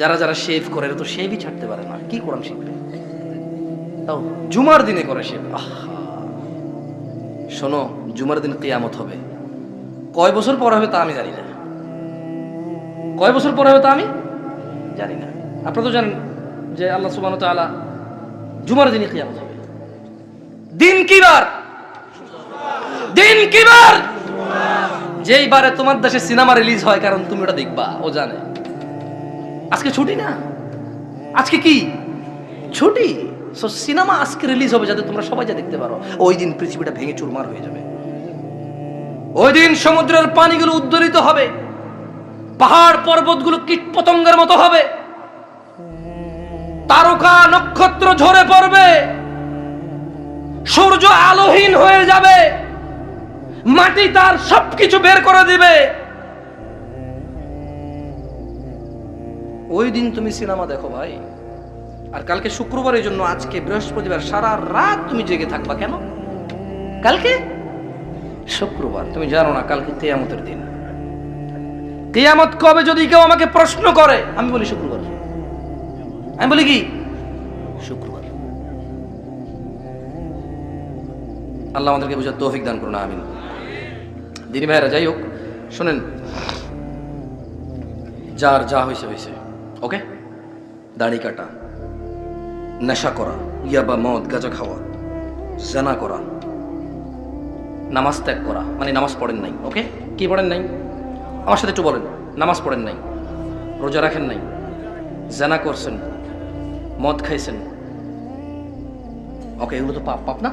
যারা যারা শেভ করে তো শেভই ছাড়তে পারে না। কি কোরআন শিখবে? তাও জুমার দিনে করে শেভ শোনো, জুমার দিন কেয়ামত হবে। কয় বছর পর হবে তা আমি জানি না। কয় বছর পর হবে তা আমি জানি না। আপনারা তো জানেন যে আল্লাহ তাআলা জুমার দিনে কেয়ামত হবে। দিন কি বার? দিন কি বার? যেই বারে তোমার দেশে সিনেমা রিলিজ হয়, কারণ তুমি ওটা দেখবা, ও জানে। আজকে ছুটি না? আজকে কি? ছুটি? সো সিনেমা আজকে রিলিজ হবে যাতে তোমরা সবাই যা দেখতে পারো। ওই দিন পৃথিবীটা ভেঙে চুরমার হয়ে যাবে। ওই দিন সমুদ্রের পানিগুলো উদ্দোলিত হবে। পাহাড় পর্বতগুলো কীট পতঙ্গের মতো হবে। তারকা নক্ষত্র ঝরে পড়বে। সূর্য আলোহীন হয়ে যাবে। মাটি তার সবকিছু বের করে দিবে। ওই দিন তুমি সিনেমা দেখো ভাই। আর কালকে শুক্রবারের জন্য আজকে বৃহস্পতিবার সারা রাত তুমি জেগে থাকবা কেন? কালকে? শুক্রবার, তুমি জানো না কালকে কেয়ামতের দিন। কেয়ামত কবে যদি কেউ আমাকে প্রশ্ন করে, আমি বলি শুক্রবার। আমি বলি কি? শুক্রবার। আল্লাহ আমাদেরকে বুঝার তৌফিক দান করুন, আমিন। দিনী ভাইরা যাই হোক, শোনেন, যার যা হয়েছে হয়েছে ওকে দাড়ি কাটা। নেশা করা। ইয়াবা, মদ, গাঁজা খাওয়া। জানা করা। নামাজ ত্যাগ করা। মানে নামাজ পড়েন নাই। ওকে কি পড়েন নাই? আমার সাথে একটু বলেন। নামাজ পড়েন নাই। রোজা রাখেন নাই। জানা করছেন। মদ খাইছেন। ওকে এগুলো তো পাপ পাপ না?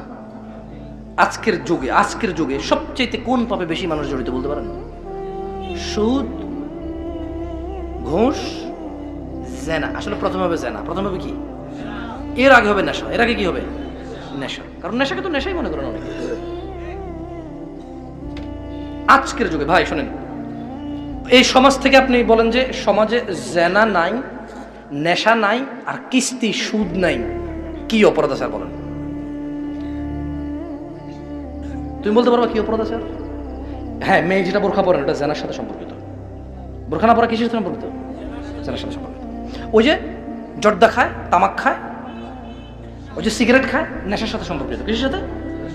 আজকের যুগে আজকের যুগে সবচেয়ে কোন পাপে বেশি মানুষ জড়িত বলতে পারেন? সুদ, ঘুষ জেনা, আসলে প্রথমে হবে জেনা। প্রথম হবে কি? এর আগে হবে নেশা। এর আগে কি হবে? নেশা। কারণ নেশাকে তো নেশাই মনে করেন অনেকে। আজকের যুগে, ভাই, শোনেন। এই সমাজ থেকে আপনি বলেন যে সমাজে জেনা নাই, নেশা নাই, আর কিস্তি, সুদ নাই। কি অপরাধ আছে বলেন? তুমি বলতে পারবা কি অপরাধ আছে হ্যাঁ মেয়ে যেটা বোরখা পরেন এটা জেনার সাথে সম্পর্কিত। বোরখা না পরা কিসের সাথে সম্পর্কিত? জেনার সাথে সম্পর্কিত। ওই যে জর্দা খায়, তামাক খায়, ওই যে সিগারেট খায়, নেশার সাথে সম্পর্কিত। কিসের সাথে?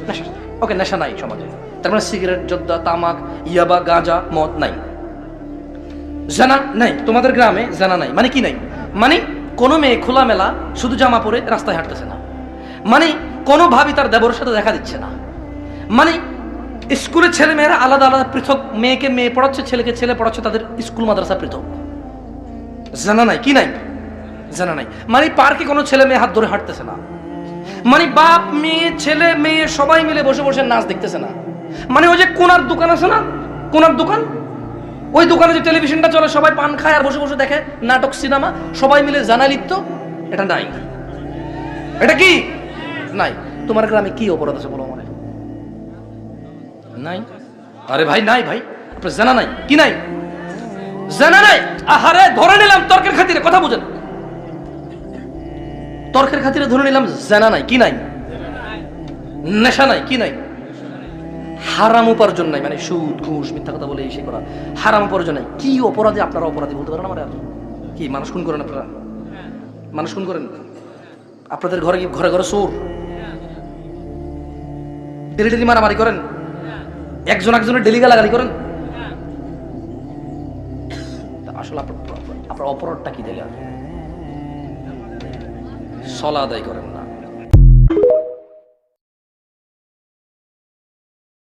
নেশার সাথে। ওকে, নেশা নাই সমাজে। তার মানে সিগারেট, জর্দা, তামাক, ইয়াবা, গাঁজা, মদ নাই। জানা নাই, তোমাদের গ্রামে জানা নাই। মানে কি নাই? মানে কোনো মেয়ে খোলামেলা শুধু জামা পরে রাস্তায় হাঁটতেছে না। মানে কোনো ভাবি তার দেবরের সাথে দেখা দিচ্ছে না। মানে স্কুলের ছেলে মেয়েরা আলাদা আলাদা পৃথক, মেয়েকে মেয়ে পড়াচ্ছে, ছেলেকে ছেলে পড়াচ্ছে, তাদের স্কুল মাদ্রাসা পৃথক। জানা নাই, কি নাই? জানা নাই। মানে পার্কে কোনো ছেলে মেয়ে হাত ধরে হাঁটতেছে না। মানে বাপ, মেয়ে, ছেলে, মেয়ে সবাই মিলে বসে বসে নাচ দেখতেছে না। মানে ওই যে কোনার দোকান আছে না? কোনার দোকান? ওই দোকানে যে টেলিভিশনটা চলে, সবাই পান খায় আর বসে বসে দেখে নাটক, সিনেমা, সবাই মিলে জানা লিপ্ত, এটা নাই। এটা কি? নাই। তোমার গ্রামে কি অপরাধ আছে বলো মনে নাই? আরে ভাই, নাই ভাই। আপনার জানা নাই? কি নাই? জানা নাই? আহারে, ধরে নিলাম তর্কের খাতিরে, কথা বুঝেন। তর্কের খাতিরে ধরে নিলাম জানা নাই, কি নাই? নেশা নাই, কি নাই? হারাম উপার্জন নাই মানে সুদ, ঘুষ, মিথ্যা কথা বলে এসে করা। হারাম উপার্জন নাই। কি অপরাধে আপনারা অপরাধী বলতে পারেন আমার কি, মানুষ খুন করেন আপনারা? মানুষ খুন করেন? আপনাদের ঘরে ঘরে ঘরে চোর? ডেলি ডেলি মারামারি করেন? একজন একজনের ডেলি গালাগালি করেন তা আসলে আপনার আপনার অপরাধটা কি দিলে? সলা আদায় করেন।